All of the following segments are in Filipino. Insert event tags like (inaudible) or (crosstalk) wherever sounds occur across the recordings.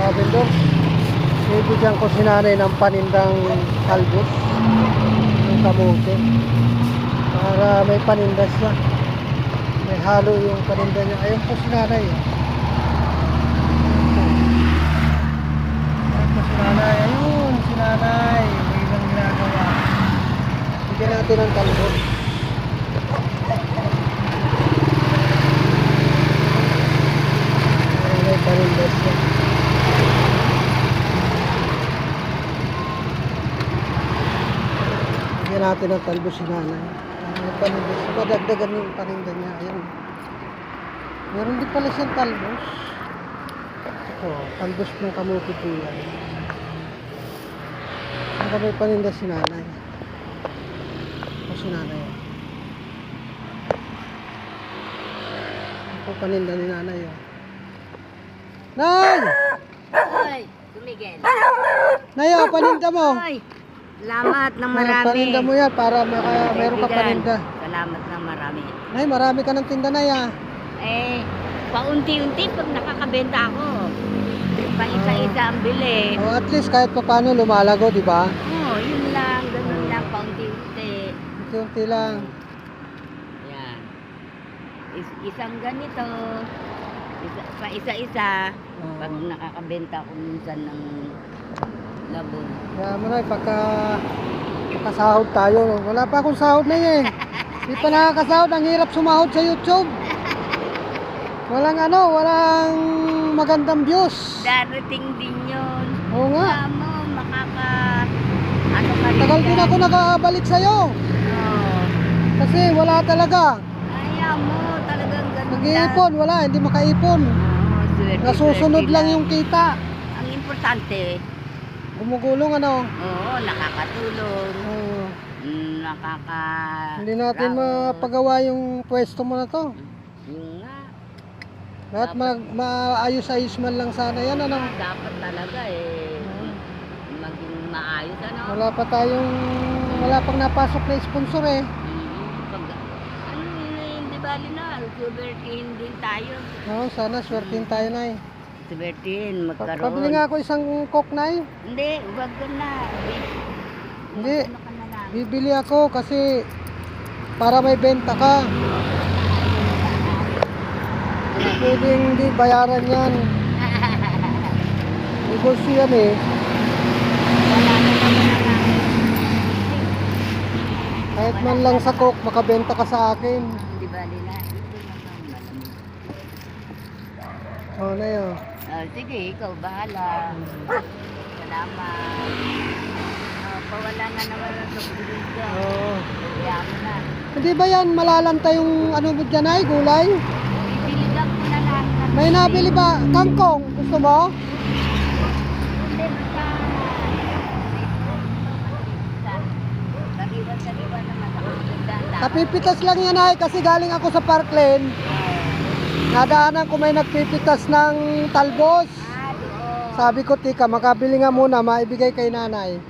mga vendor. Bibigyan ko si nanay ng panindang kalbos. Yung kamote. Para may paninda siya. May halo yung paninda niya. Ayun po si nanay. Ayun po si nanay. Ayun si nanay. May ibang ginagawa. Bigyan natin ng kalbos. Ay, may paninda siya. Bigyan natin ng talbos si nanay. Ang siya. Madagdagan yung paninda niya. Ayan. Meron din pala siyang talbos. Ito, talbos ng kamuti po yan. Ang may paninda si nanay. Ito si nanay. Ito paninda ni nanay. Oh. Nay! Ay, tumigil. Nay, oh, paninda mo. Ay, salamat ng marami. paninda mo yan para maka, meron ka paninda. Salamat ng marami. Nay, marami ka ng tinda na ya. Eh, paunti-unti pag nakakabenta ako. Pa isa-isa ang bili. Oh, at least kahit pa paano lumalago, di ba? Oo, yun lang. Ganun lang, paunti-unti. Unti-unti lang. Yan. Is- isang ganito. Isa, pa isa-isa. Oh. Pag nakakabenta ako minsan ng labon. Kaya mo na, pagka makasahod tayo. Wala pa akong sahod na eh. Di pa nakakasahod, ang hirap sumahod sa YouTube. Walang ano, walang magandang views. Darating din yun. Oo nga. Mo, makaka... Ano ka rin Tagal din ako nakabalik sa'yo. Oo. Kasi wala talaga. Ayaw mo, talagang ganun Nag-iipon, wala, hindi makaipon. Oo, swerte, Nasusunod swerte lang yung kita. Ang importante, Gumugulong ano. oo, nakakatulong. Oh, mm, Nakaka... hindi natin mapagawa yung pwesto mo na to. Yung nga, Lahat mag, maayos-ayos man lang sana yan ano. dapat talaga eh. Maging maayos, ano? Wala pa tayong, wala pang napasok na sponsor eh. Mm, ano yun eh, hindi bali na, subertihin din tayo. Oo, sana swertin tayo na eh. Subertihin, Pa- magkaroon. Pabili nga ako isang coke na eh. Hindi, wag ka na. Hindi. Ano ka na lang. Bibili ako kasi para may benta ka. Hindi pwedeng hindi bayaran yan. (laughs) Negosyo yan eh. Kahit man lang sa coke, makabenta ka sa akin. Hindi bali na. Oo na yun. Ah, sige, ikaw bahala. Salamat. Ah, pawala na naman ang ko. Oo. Kaya mo na. Hindi ba yan malalanta yung ano mo dyan ay gulay? Bibiligan ko na lang. ng- May nabili ba? Kangkong, gusto mo? Hindi, basta. Sariwa-sariwa naman. Nakakaganda. Napipitas lang yan ay kasi galing ako sa Parkland. Nadaanan ko may nagpipitas ng talbos. Ah. Sabi ko, tika, makabili nga muna, maibigay kay nanay.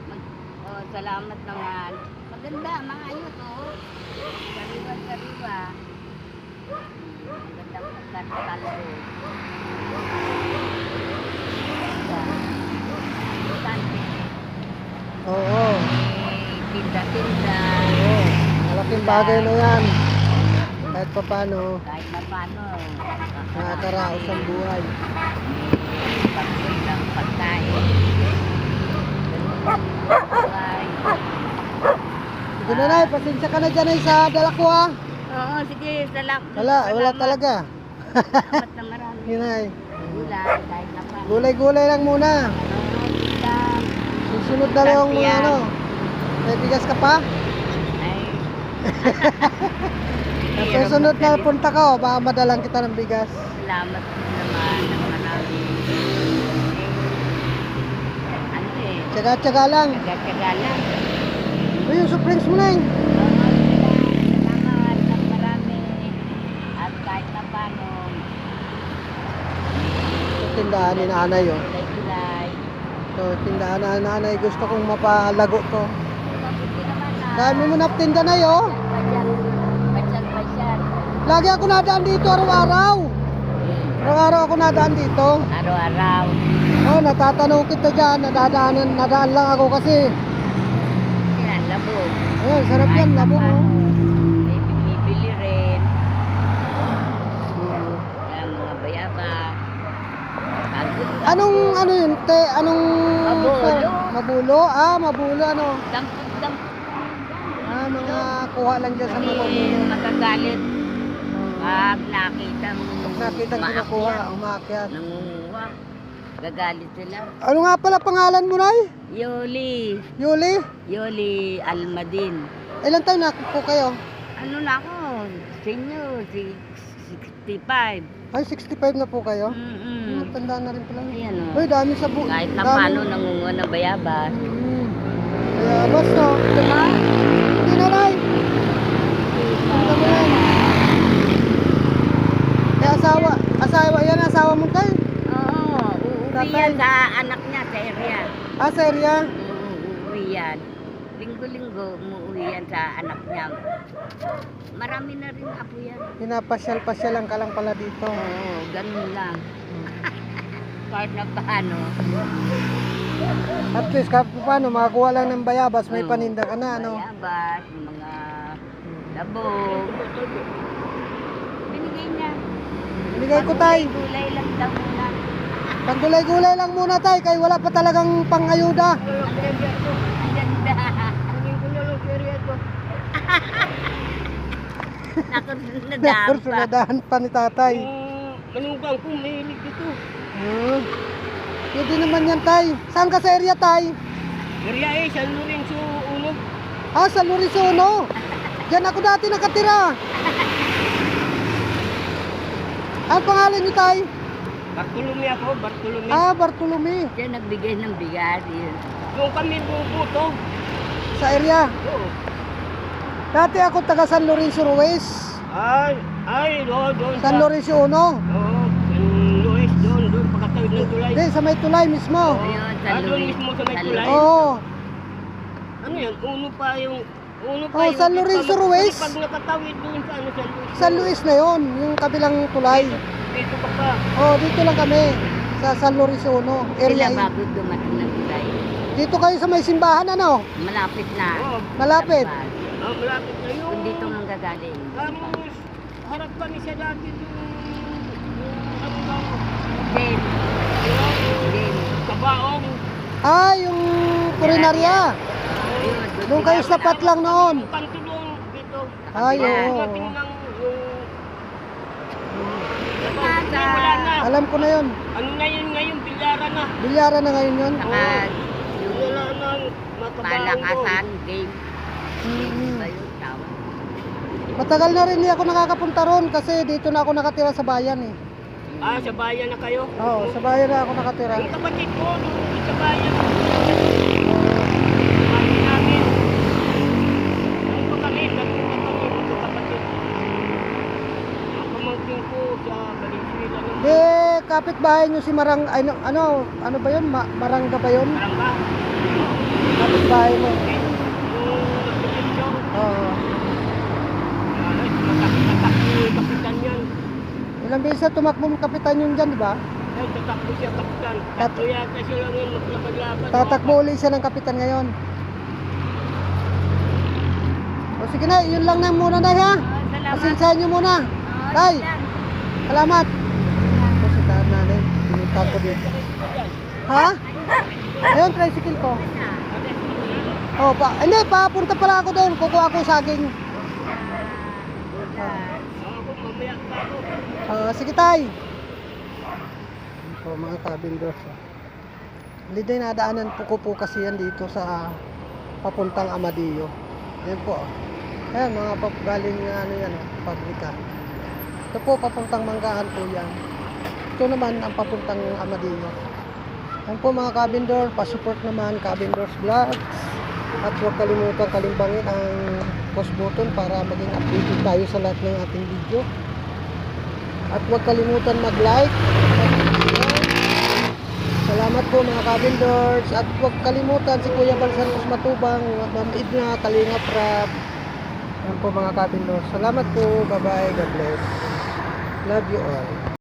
Oh, salamat naman. Maganda, maayos oh. Sariwa-sariwa. Magandang. Importante. Oo. Tinda-tinda. Oo. Malaking bagay na yan. Kahit pa paano, Kahit na paano. nakakaraos ang buhay. Pagkain ng pagkain. Sige nanay, pasensya ka na dyan ay sa dalakwa. Oo, sige. Salamat. Wala, wala talaga. Salamat na marami. Gulay, kahit na paano. Gulay-gulay lang muna. Gulay. Susunod na lang Yan. ano. May bigas ka pa? Ay. (laughs) Susunod na punta ka, oh, baka madalang kita ng bigas. Salamat din naman ng marami. Ano eh, Tsaga-tsaga lang. taga-taga lang. Uy, yung Supremes mo na eh. Salamat ng marami. At kahit na paano, tindahan ni nanay oh. So, tindahan na nanay. Gusto kong mapalago to. Dami mo na tinda na oh. Lagi ako nadaan dito araw-araw. Araw-araw ako nadaan dito. Araw-araw. Oh, natatanong kita dyan. Nadadaanan, nadaan lang ako kasi. Yan, labog. Ayun, sarap yan. Labo oh. May binibili rin. Yan, mga bayaba. Anong, ano yun, te? Anong... Mabulo. Mabulo? Ah, mabulo, ano? Dampot-dampot. Ah, mga kuha lang dyan sa mga magagalit. Pag nakita mo. Pag nakita kinukuha, umakyat. Nangunguha. Gagalit sila. Ano nga pala pangalan mo, Nay? Yoli. Yuli? Yoli Almadin. Ilan tayo na po kayo? Ano na ako? Senior. si- 65. Ay, 65 na po kayo? Mm-mm. Hmm, tanda na rin pala. Ayan o. Uy, dami sa bu... Kahit na dami. paano nangunguha ng bayabas. Hmm. Kaya, basta. Diba? Hindi na, Nay. Tanda mo yan. Eh, asawa. Asawa, yan asawa mo tayo. Oo. Yan sa anak niya sa area. Ah, sa. Oo, uuwi yan. Linggo-linggo umuwi yan sa anak niya. Marami na rin apo yan. Pinapasyal-pasyalan ka lang pala dito. Oo, ganun lang. (laughs) Kahit na paano. At least, kahit paano, makakuha lang ng bayabas, may Oo. paninda ka na, ano? Bayabas, mga labog. Binigay niya. Binigay ko, tay. Gulay lang daw muna. Pagulay-gulay lang muna, tay, kay wala pa talagang pangayuda. Nakunadaan pa. Ni tatay. Manugang ko, mahilig dito. Hmm. Pwede naman yan, tay. Saan ka sa area, tay? Maria eh, San Lorenzo Unog. Ah, sa Lurisono. Diyan ako dati nakatira. Ang pangalan niyo, tay? Bartolome ako, Bartolome. Ah, Bartolome. Siya nagbigay ng bigas. Yun. Yung kami bubuto. Sa area. Oo. Dati ako taga San Lorenzo Ruiz. Ay, ay, doon, doon. San sa- Lorenzo Uno. Oo, San Luis, doon, doon, pagkatawid ng tulay. Hindi, sa may tulay mismo. Ayun, sa Ah, doon mismo sa may tulay? Oo. Ano yan, uno pa yung, uno pa Oh, yung... San Lorenzo Ruiz. Pag nakatawid doon sa ano, San Luis. San Luis na yon, yung kabilang tulay. Dito pa pa. Oh, dito lang kami. Sa San Lorenzo Uno. Area Sila bago dumating ng tulay. Dito kayo sa may simbahan, ano? Malapit na. Oo, Malapit. Ah, malapit na yun. Kung dito mang gagaling. Tapos, harap kami sa dati yung... yung ano Then, then, kabaong. Ah, yung kurinarya. Doon kayo sa tapat lang noon. Doon, dito. Ay, oo. Dating ng yung... Nasa, Wala na. Alam ko na yon. Ano na yun ngayon, bilyaran na. Bilyara na ngayon yon. saka yung Wala nang makabaong doon. palakasan, game. Mm. ba yun? Tawag. Matagal na rin hindi ako nakakapunta ron kasi dito na ako nakatira sa bayan eh. Ah, sa bayan na kayo? Oo, sa bayan na ako nakatira. Yung kapatid ko, doon sa bayan. Bayan namin. Ano pa kami? Tatlo pa kami magkakapatid. Ang pamangkin ko sa Valenzuela ng De, kapitbahay nyo si Marang, ano, ano, ano ba yun? Ma, Marangga ba yun? Barangga. Kapitbahay mo. Oo. Ilang beses na tumakbong kapitan yun dyan, di ba? Ay, tatakbo siya kapitan. Tatlo yata siya lang yun maglakad-lakad. Tatakbo ulit siya ng kapitan ngayon. O sige na, yun lang na muna na ha. Oh, salamat. Pasensahan nyo muna. Tay. yan. Salamat. Ito si tahan natin. Ko dito. Ha? Ayun, tricycle ko. Oh, pa, hindi, papunta pala ako doon. Kukuha ako saging. Ah, sige tay. Ito mga cabinders. Hindi din nadaanan po ko po kasi yan dito sa papuntang Amadillo. Yan po. Ayan, mga pap galing ano yan, oh, pabrika. Ito po, papuntang Manggahan po yan. Ito naman ang papuntang Amadillo. Yan po mga cabindor, pasupport naman cabindors vlogs. At huwag kalimutan kalimbangin ang post button para maging updated tayo sa lahat ng ating video. At huwag kalimutan mag-like. Salamat po mga kabindors. At huwag kalimutan si Kuya Bal Santos Matubang, Ma'am Idna, Kalingap Rap. Yan po mga kabindors. Salamat po. Bye-bye. God bless. Love you all.